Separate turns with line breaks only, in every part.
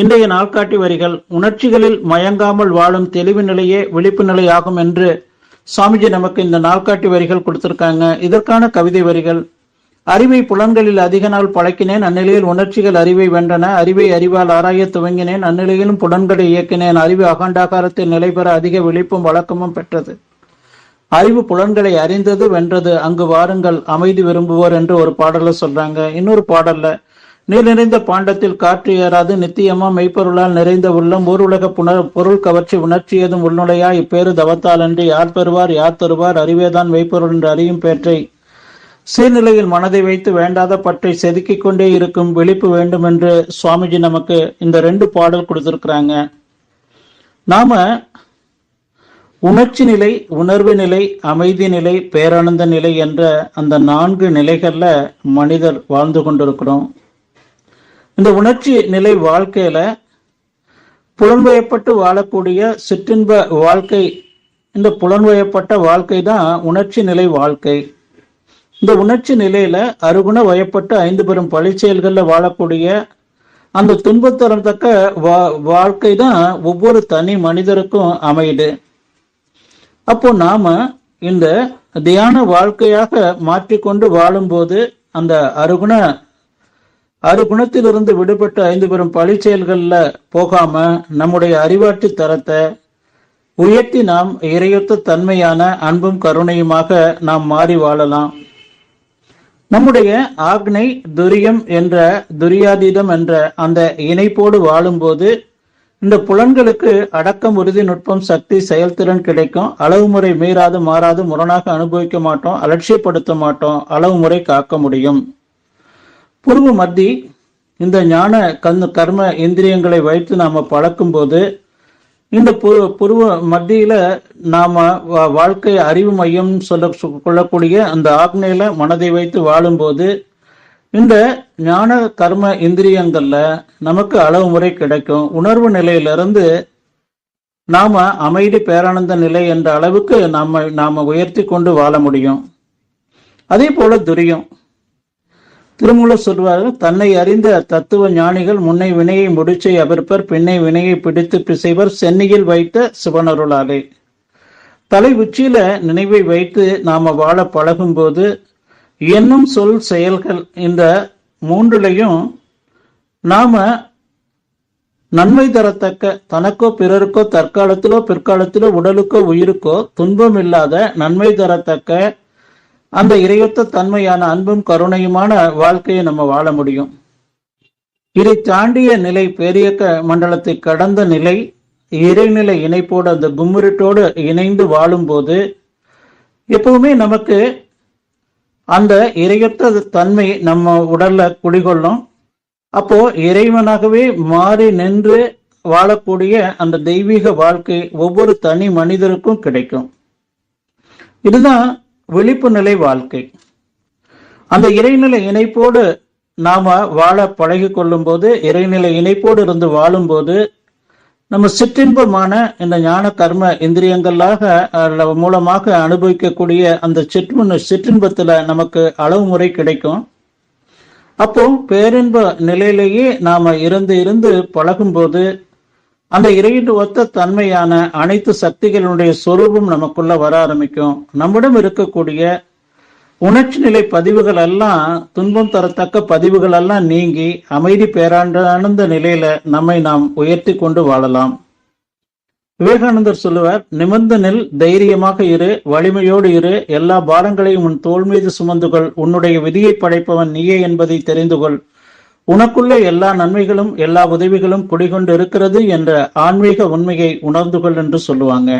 இன்றைய நாள்காட்டி வரிகள் உணர்ச்சிகளில் மயங்காமல் வாழும் தெளிவு நிலையே விழிப்பு நிலையாகும் என்று சுவாமிஜி நமக்கு இந்த நாள்காட்டி வரிகள் கொடுத்திருக்காங்க. இதற்கான கவிதை வரிகள் அறிவை புலன்களில் அதிக நாள் பழக்கினேன் அந்நிலையில் உணர்ச்சிகள் அறிவை வென்றன அறிவை அறிவால் ஆராய துவங்கினேன் அந்நிலையிலும் புலன்களை இயக்கினேன் அறிவு அகண்டாகாரத்தில் நிலை பெற அதிக விழிப்பும் வழக்கமும் பெற்றது. அறிவு புலன்களை அறிந்தது வென்றது அங்கு வாருங்கள் அமைதி விரும்புவோர் என்று ஒரு பாடல்ல சொல்றாங்க. இன்னொரு பாடல்ல நீர் நிறைந்த பாண்டத்தில் காற்று ஏறாது நித்தியமா மெய்ப்பொருளால் நிறைந்த உள்ளம் ஊர் உலக புனர் பொருள் கவர்ச்சி உணர்ச்சி ஏதும் உள்நுழையா? இப்பேறு தவத்தால் என்று யார் பெறுவார் யார் தருவார்? அறிவேதான் மெய்ப்பொருள் என்று அறியும் பேற்றை. சீர்நிலையில் மனதை வைத்து வேண்டாத பற்றை செதுக்கிக் கொண்டே இருக்கும் விழிப்பு வேண்டும் என்று சுவாமிஜி நமக்கு இந்த ரெண்டு பாடல் கொடுத்திருக்கிறாங்க. நாம உணர்ச்சி நிலை உணர்வு நிலை அமைதி நிலை பேரானந்த நிலை என்ற அந்த நான்கு நிலைகள்ல மனிதர் வாழ்ந்து கொண்டிருக்கிறோம். இந்த உணர்ச்சி நிலை வாழ்க்கையில புலன்வயப்பட்டு வாழக்கூடிய சிற்றின்ப வாழ்க்கை இந்த புலன்வயப்பட்ட வாழ்க்கை தான் உணர்ச்சி நிலை வாழ்க்கை. இந்த உணர்ச்சி நிலையில அருகுண வயப்பட்டு ஐந்து பெரும் பழிச்செயல்கள்ல வாழக்கூடிய அந்த துன்பத்தரத்தக்க வா வாழ்க்கை தான் ஒவ்வொரு தனி மனிதருக்கும் அமையுது. அப்போ நாம இந்த தியான வாழ்க்கையாக மாற்றிக்கொண்டு வாழும்போது அந்த அருகுண அறுகுணத்திலிருந்து விடுபட்டு ஐந்து பெரும் பழி செயல்களில் போகாம நம்முடைய அறிவாற்று தரத்தை உயர்த்தி நாம் இறையொத்த தன்மையான அன்பும் கருணையுமாக நாம் மாறி வாழலாம். நம்முடைய ஆக்னை துரியம் என்ற துரியாதீதம் என்ற அந்த இணைப்போடு வாழும்போது இந்த புலன்களுக்கு அடக்கம் உறுதி நுட்பம் சக்தி செயல்திறன் கிடைக்கும். அளவு முறை மீறாது மாறாது முரணாக அனுபவிக்க மாட்டோம் அலட்சியப்படுத்த மாட்டோம். அளவு முறை காக்க முடியும். பூர்வ மத்தி இந்த ஞான கண் கர்ம இந்திரியங்களை வைத்து நாம பழக்கும் போது இந்த பூர்வ மத்தியில நாம வாழ்க்கை அறிவு மையம் சொல்ல கொள்ளக்கூடிய அந்த ஆக்னையில மனதை வைத்து வாழும்போது இந்த ஞான கர்ம இந்திரியங்கள்ல நமக்கு அளவு முறை கிடைக்கும். உணர்வு நிலையிலிருந்து நாம அமைதி பேரானந்த நிலை என்ற அளவுக்கு நாம நாம உயர்த்தி கொண்டு வாழ முடியும். அதே போல துரியம். திருமூல சொல்வார்கள் தன்னை அறிந்த தத்துவ ஞானிகள் முன்னை வினையை முடிச்சை அவிர்ப்பர் பின்னை வினையை பிடித்து பிசைவர் சென்னையில் வைத்த சிவனருளாலே. தலை உச்சியில நினைவை வைத்து நாம வாழ பழகும் போது என்னும் சொல் செயல்கள் இந்த மூன்றுலையும் நாம நன்மை தரத்தக்க தனக்கோ பிறருக்கோ தற்காலத்திலோ பிற்காலத்திலோ உடலுக்கோ உயிருக்கோ துன்பம் இல்லாத நன்மை தரத்தக்க அந்த இறையொத்த தன்மையான அன்பும் கருணையுமான வாழ்க்கையை நம்ம வாழ முடியும். இதை தாண்டிய நிலை பேரியக்க மண்டலத்தை கடந்த நிலை இறைநிலை இணைப்போடு அந்த கும்மிருட்டோடு இணைந்து வாழும்போது எப்பவுமே நமக்கு அந்த இறையொத்த தன்மை நம்ம உடல்ல குடிகொள்ளும். அப்போ இறைவனாகவே மாறி நின்று வாழக்கூடிய அந்த தெய்வீக வாழ்க்கை ஒவ்வொரு தனி மனிதருக்கும் கிடைக்கும். இதுதான் விழிப்பு நிலை வாழ்க்கை. அந்த இறைநிலை இணைப்போடு நாம வாழ பழகி கொள்ளும் போது இறைநிலை இணைப்போடு இருந்து வாழும்போது நம்ம சிற்றின்பமான இந்த ஞான கர்ம இந்திரியங்களாக மூலமாக அனுபவிக்கக்கூடிய அந்த சிற்று சிற்றின்பத்துல நமக்கு அளவு முறை கிடைக்கும். அப்போ பேரின்ப நிலையிலேயே நாம இருந்து இருந்து பழகும்போது அந்த இறையின் ஒத்த தன்மையான அனைத்து சக்திகளுடைய சொரூபம் நமக்குள்ள வர ஆரம்பிக்கும். நம்மிடம் இருக்கக்கூடிய உணர்ச்சி நிலை பதிவுகள் எல்லாம் துன்பம் தரத்தக்க பதிவுகள் எல்லாம் நீங்கி அமைதி பேராண்டானந்த நிலையில நம்மை நாம் உயர்த்தி கொண்டு வாழலாம். விவேகானந்தர் சொல்லுவார் நிமிர்ந்த தைரியமாக இரு வலிமையோடு இரு. எல்லா பாரங்களையும் உன் தோல் மீது சுமந்துகொள் உன்னுடைய விதியை படைப்பவன் நீயே என்பதை தெரிந்து கொள். உனக்குள்ள எல்லா நன்மைகளும் எல்லா உதவிகளும் குடிகொண்டு இருக்கிறது என்ற ஆன்மீக உண்மையை உணர்ந்து கொள் என்று சொல்லுவாங்க.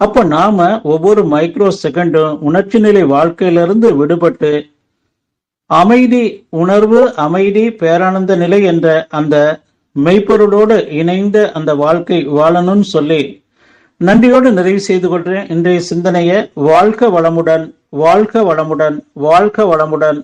அப்ப நாம ஒவ்வொரு மைக்ரோ செகண்டும் உணர்ச்சி நிலை வாழ்க்கையிலிருந்து விடுபட்டு அமைதி உணர்வு அமைதி பேரானந்த நிலை என்ற அந்த மெய்ப்பொருளோடு இணைந்த அந்த வாழ்க்கை வாழணும்னு சொல்லி நன்றியோடு நிறைவு செய்து கொள்கிறேன் இன்றைய சிந்தனையை வாழ்க வளமுடன் வாழ்க வளமுடன் வாழ்க வளமுடன்.